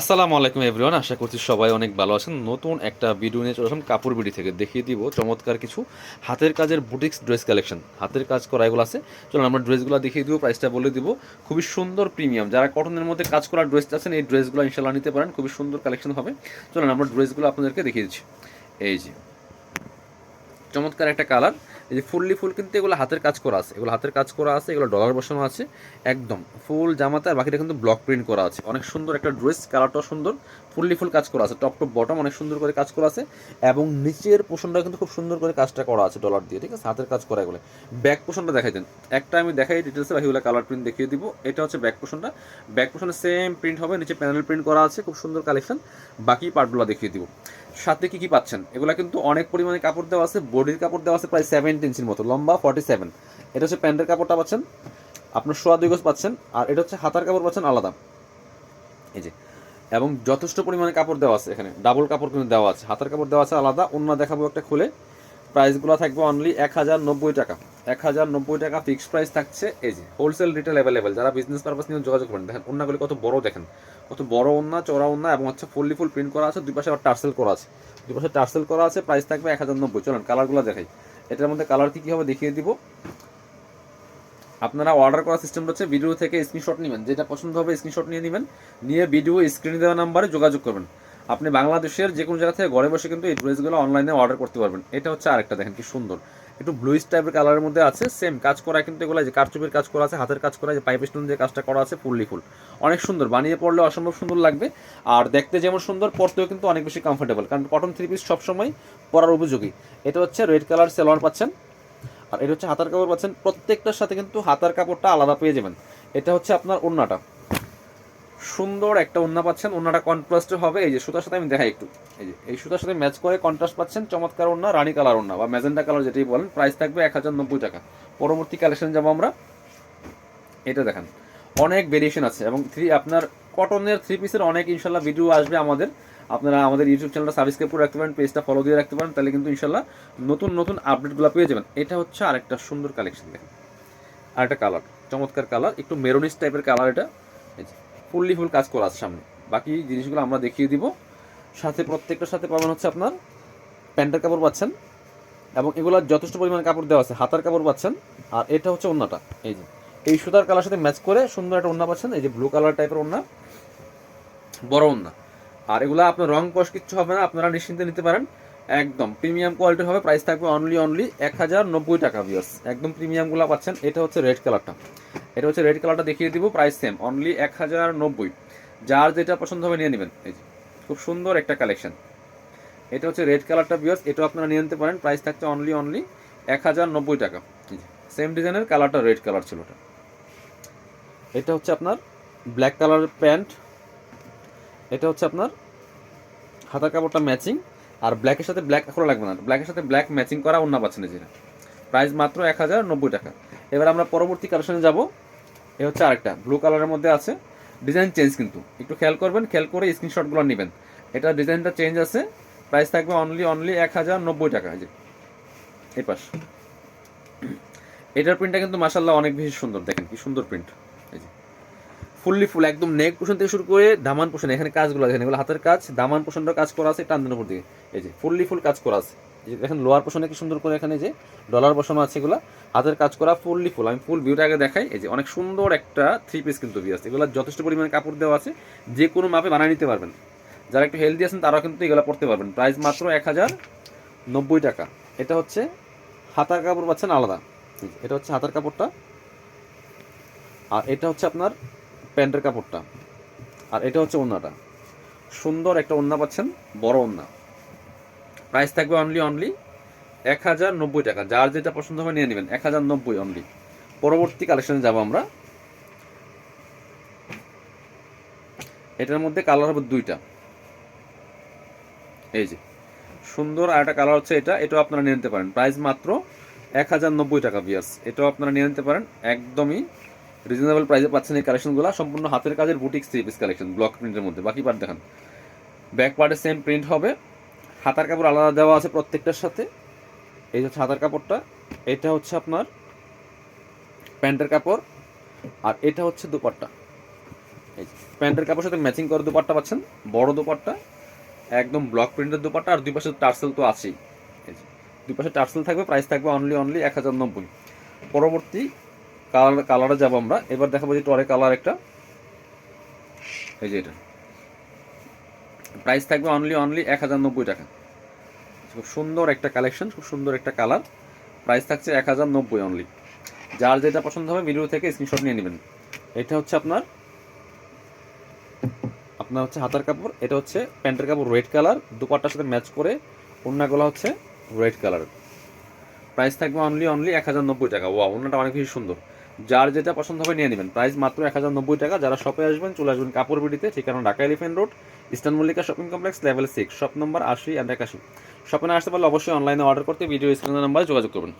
আসসালামু আলাইকুম এভরিওয়ান, আশা করছি সবাই অনেক ভালো আছেন। নতুন একটা ভিডিও নিয়ে চলে আসলাম কাপড় বিডি থেকে। দেখিয়ে দিব চমৎকার কিছু হাতের কাজের বুটিক্স ড্রেস কালেকশন। হাতের কাজ করা এগুলো আছে। চলুন আমরা ড্রেসগুলো দেখিয়ে দিব প্রাইসটা বলে দিব। খুবই সুন্দর প্রিমিয়াম যারা কটনের মধ্যে কাজ করা ড্রেস আছেন এই ড্রেসগুলো ইনশাল্লাহ নিতে পারেন। খুবই সুন্দর কালেকশন হবে। চলুন আমরা ড্রেসগুলো আপনাদেরকে দেখিয়ে দিচ্ছি। এই যে চমৎকার একটা কালার। এই যে ফুললি ফুল কিন্তু এগুলো হাতের কাজ করা আছে। এগুলো হাতের কাজ করা আছে, এগুলো ডলার বসানো আছে, একদম ফুল জামাতে আর বাকিটা কিন্তু ব্লক প্রিন্ট করা আছে। অনেক সুন্দর একটা ড্রেস কালারটাও সুন্দর। ফুললি ফুল কাজ করা আছে টপ টপ বটম অনেক সুন্দর করে কাজ করা আছে এবং নিচের পোষণটা কিন্তু খুব সুন্দর করে কাজটা করা আছে ডলার দিয়ে, ঠিক আছে? হাতের কাজ করা এগুলো। ব্যাক পোষণটা দেখাই দেন। একটা আমি দেখাই ডিটেলসে বাকিগুলো কালার প্রিন্ট দেখিয়ে দিব। এটা হচ্ছে ব্যাক পোষণটা ব্যাক পোষণে সেম প্রিন্ট হবে, নিচে প্যানেল প্রিন্ট করা আছে, খুব সুন্দর কালেকশন বাকি পার্টগুলো দেখিয়ে দিব। সাথে কি কি পাচ্ছেন? এগুলা কিন্তু অনেক পরিমাণে কাপড় দেওয়া আছে, বডির কাপড় দেওয়া আছে প্রায় সেভেন্টি ইঞ্চির মতো, লম্বা ফর্টি সেভেন এটা হচ্ছে প্যান্টের কাপড়টা পাচ্ছেন, আপনার সোয়া দুই গজ পাচ্ছেন, আর এটা হচ্ছে হাতার কাপড় পাচ্ছেন আলাদা। এই যে, এবং যথেষ্ট পরিমাণে কাপড় দেওয়া আছে এখানে ডাবল কাপড় কিন্তু দেওয়া আছে, হাতার কাপড় দেওয়া আছে আলাদা অন্য দেখাবো একটা খুলে। প্রাইসগুলো থাকবে অনলি এক হাজার নব্বই টাকা। এক হাজার নব্বই টাকা ফিক্সড প্রাইস থাকছে। এই যে হোলসেল রিটেল অ্যাভেলেবেল যারা বিজনেস পারপাস নিয়ে যোগাযোগ করেন, দেখেন অন্যগুলি কত বড়, দেখেন, কত বড় ওন্না চড়া ওন্না এবং হচ্ছে ফুললি ফুল প্রিন্ট করা আছে দুই পাশে আবার টার্সেল করা আছে। দুই পাশে টার্সেল করা আছে প্রাইস থাকবে এক হাজার নব্বই। চলেন কালারগুলো দেখাই। এটার মধ্যে কালার কী কী হবে দেখিয়ে দিব। আপনারা অর্ডার করার সিস্টেম হচ্ছে ভিডিও থেকে স্ক্রিনশট নেবেন। যেটা পছন্দ হবে স্ক্রিনশট নিয়ে নেবেন। নিয়ে ভিডিও স্ক্রিনে দেওয়া নাম্বারে যোগাযোগ করবেন। আপনি বাংলাদেশের যে কোনো জায়গা থেকে ঘরে বসে কিন্তু এই ড্রেসগুলো অনলাইনে অর্ডার করতে পারবেন। এটা হচ্ছে আরেকটা, দেখেন কি সুন্দর। একটু ব্লুইস টাইপের কালারের মধ্যে আছে সেম কাজ করা কিন্তু এগুলো যে কারচুপির কাজ করা আছে, হাতের কাজ করা যে পাইপ স্টোন যে কাজটা করা আছে, ফুললি ফুল। অনেক সুন্দর, বানিয়ে পড়লে অসম্ভব সুন্দর লাগবে। আর দেখতে যেমন সুন্দর, পরতেও কিন্তু অনেক বেশি কমফোর্টেবল কারণ কটন থ্রি পিস সবসময় পরার উপযোগী। এটা হচ্ছে রেড কালার সেলোয়ার পাচ্ছেন। আর এটা হচ্ছে হাতার কাপড় পাচ্ছেন। প্রত্যেকটার সাথে কিন্তু হাতার কাপড়টা আলাদা পেয়ে যাবেন। এটা হচ্ছে আপনার ওন্নাটা সুন্দর একটা ওন্না পাচ্ছেন ওন্নাটা কন্ট্রাস্টের হবে। এই যে সুতার সাথে আমি দেখাই একটু। এই যে, এই সুতার সাথে ম্যাচ করে কন্ট্রাস্ট পাচ্ছেন চমৎকার ওন্না রানী কালার ওন্না বা ম্যাজেন্টা কালার যেটাই বলেন প্রাইস থাকবে এক হাজার নব্বই টাকা। পরবর্তী কালেকশন যাব আমরা। এটা দেখেন, অনেক ভেরিয়েশন আছে এবং থ্রি আপনার কটনের থ্রি পিসের অনেক ইনশাল্লাহ ভিডিও আসবে আমাদের। আপনারা আমাদের ইউটিউব চ্যানেলটা সাবস্ক্রাইব করে রাখতে পারেন পেজটা ফলো দিয়ে রাখতে পারেন, তাহলে কিন্তু ইনশাল্লাহ নতুন নতুন আপডেটগুলো পেয়ে যাবেন। এটা হচ্ছে আরেকটা সুন্দর কালেকশন দেখেন। আরেকটা কালার চমৎকার কালার একটু মেরোনিস টাইপের কালার এটা। এই যে ফুললি ফুল কাজ করা আছে সামনে। বাকি জিনিসগুলো আমরা দেখিয়ে দিব। সাথে প্রত্যেকটার সাথে পাবেন হচ্ছে আপনার প্যান্টের কাপড় পাচ্ছেন এবং এগুলোর যথেষ্ট পরিমাণে কাপড় দেওয়া আছে। হাতার কাপড় পাচ্ছেন। আর এটা হচ্ছে ওন্নাটা। এই যে, এই সুতার কালার সাথে ম্যাচ করে সুন্দর একটা ওন্না পাচ্ছেন। এই যে ব্লু কালার টাইপের ওন্না। বড় ওন্না। আর এগুলো আপনার রং কষ কিচ্ছু হবে না। আপনারা নিশ্চিন্তে নিতে পারেন। একদম প্রিমিয়াম কোয়ালিটি হবে। প্রাইস থাকবে অনলি অনলি এক হাজার নব্বই টাকা বিয়ার্স একদম প্রিমিয়ামগুলো পাচ্ছেন। এটা হচ্ছে রেড কালারটা। এটা হচ্ছে রেড কালারটা দেখিয়ে দিব প্রাইস সেম অনলি এক হাজার নব্বই। যার যেটা পছন্দ হবে নিয়ে নেবেন। এই যে, খুব সুন্দর একটা কালেকশন এটা হচ্ছে রেড কালারটা বিয়ার্স এটাও আপনারা নিয়ে নিতে পারেন। প্রাইস থাকছে অনলি অনলি এক হাজার নব্বই টাকা। সেম ডিজাইনের কালারটা রেড কালার ছিল ওটা। এটা হচ্ছে আপনার ব্ল্যাক কালারের প্যান্ট এটা হচ্ছে আপনার হাতার কাপড়টা ম্যাচিং আর ব্ল্যাকের সাথে ব্ল্যাক করা লাগবে না। ব্ল্যাকের সাথে ব্ল্যাক ম্যাচিং করা অন্য পাচ্ছেন যেটা। প্রাইস মাত্র এক হাজার নব্বই টাকা। এবার আমরা পরবর্তী কালেকশনে যাব। এ হচ্ছে আরেকটা ব্লু কালারের মধ্যে আছে। ডিজাইন চেঞ্জ কিন্তু। একটু খেয়াল করবেন, খেয়াল করে স্ক্রিনশটগুলো নেবেন। এটা ডিজাইনটা চেঞ্জ আছে। প্রাইস থাকবে অনলি অনলি এক হাজার নব্বই টাকা যে। এই পাশ। এটার প্রিন্টটা কিন্তু মাসাল্লাহ অনেক বেশি সুন্দর, দেখেন কি সুন্দর প্রিন্ট এই যে। ফুললি ফুল একদম নেক পোষণ থেকে শুরু করে দামান পোষণ এখানে কাজগুলো দেখেন এগুলো হাতের কাজ, দামান পোষণটা কাজ করা আছে উপর দিকে এই যে ফুললি ফুল কাজ করা আছে। দেখেন লোয়ার পোষণে কি সুন্দর করে এখানে যে ডলার বসানো আছে এগুলো। হাতের কাজ করা ফুললি ফুল। আমি ফুল ভিউটা আগে দেখাই। এই যে অনেক সুন্দর একটা থ্রি পিস কিন্তু বি আছে এগুলো যথেষ্ট পরিমাণে কাপড় দেওয়া আছে। যে কোনো মাপে বানিয়ে নিতে পারবেন। যারা একটু হেলদি আছেন, তারাও কিন্তু এগুলো পড়তে পারবেন। প্রাইস মাত্র এক হাজার নব্বই টাকা। এটা হচ্ছে হাতার কাপড় পাচ্ছেন আলাদা। এটা হচ্ছে হাতার কাপড়টা। আর এটা হচ্ছে আপনার প্যান্টের কাপড়টা। আর এটা হচ্ছে ওন্নাটা। সুন্দর একটা ওন্না পাচ্ছেন, বড় ওন্না। প্রাইস থাকবে অনলি অনলি এক হাজার নব্বই টাকা। যার যেটা পছন্দ হবে নিয়ে নেবেন, এক হাজার নব্বই অনলি পরবর্তী কালেকশনে যাব আমরা। এটার মধ্যে কালার হবে দুইটা। এই যে, সুন্দর আর একটা কালার হচ্ছে এটা, এটাও আপনারা নিয়ে নিতে পারেন। প্রাইস মাত্র এক হাজার নব্বই টাকা বিয়ার্স এটাও আপনারা নিয়ে নিতে পারেন। একদমই রিজনেবল প্রাইসে পাচ্ছেন এই কালেকশনগুলো সম্পূর্ণ হাতের কাজের boutique three piece collection block প্রিন্টের মধ্যে। বাকি পার্ট দেখান। ব্যাক পার্টে সেম প্রিন্ট হবে। হাতার কাপড় আলাদা দেওয়া আছে প্রত্যেকটার সাথে। এই হচ্ছে হাতার কাপড়টা, এটা হচ্ছে আপনার প্যান্টের কাপড়, আর এটা হচ্ছে দুপাট্টা। এই প্যান্টের কাপড়ের সাথে ম্যাচিং করে দুপাট্টা পাচ্ছেন, বড় দুপাট্টা, একদম ব্লক প্রিন্টের দুপাট্টা, আর দুই পাশে টার্সেল তো আছেই। দুই পাশে টার্সেল থাকবে প্রাইস থাকবে অনলি অনলি এক হাজার নব্বই। পরবর্তী কালার কালারে যাব আমরা। এবার দেখাবো যে টরে কালার একটা। এই যে এটা। প্রাইস থাকবে অনলি অনলি এক হাজার নব্বই টাকা। খুব সুন্দর একটা কালেকশন খুব সুন্দর একটা কালার প্রাইস থাকছে এক হাজার নব্বই অনলি যার যেটা পছন্দ হবে ভিডিও থেকে স্ক্রিনশট নিয়ে নেবেন। এটা হচ্ছে আপনার আপনার হচ্ছে হাতার কাপড়, এটা হচ্ছে প্যান্টের কাপড় রেড কালার দুপাট্টার সাথে ম্যাচ করে ওড়নাগুলো হচ্ছে রেড কালার প্রাইস থাকবে অনলি অনলি এক হাজার নব্বই টাকা। ওয়া ওড়নাটা অনেক বেশি সুন্দর। যার যেটা পছন্দ হবে নিয়ে নেবেন। প্রাইস মাত্র এক হাজার নব্বই টাকা। যারা শপে আসবেন, চলে আসবেন কাপড় বিডিতে ঠিকানা Dhaka Elephant Road Eastern Mallika Shopping Complex level six shop number আশি অ্যান্ড একাশি। শপে না আসতে পারলে অবশ্যই অনলাইনে অর্ডার করতে ভিডিও স্ক্রিনের নাম্বারে যোগাযোগ করবেন।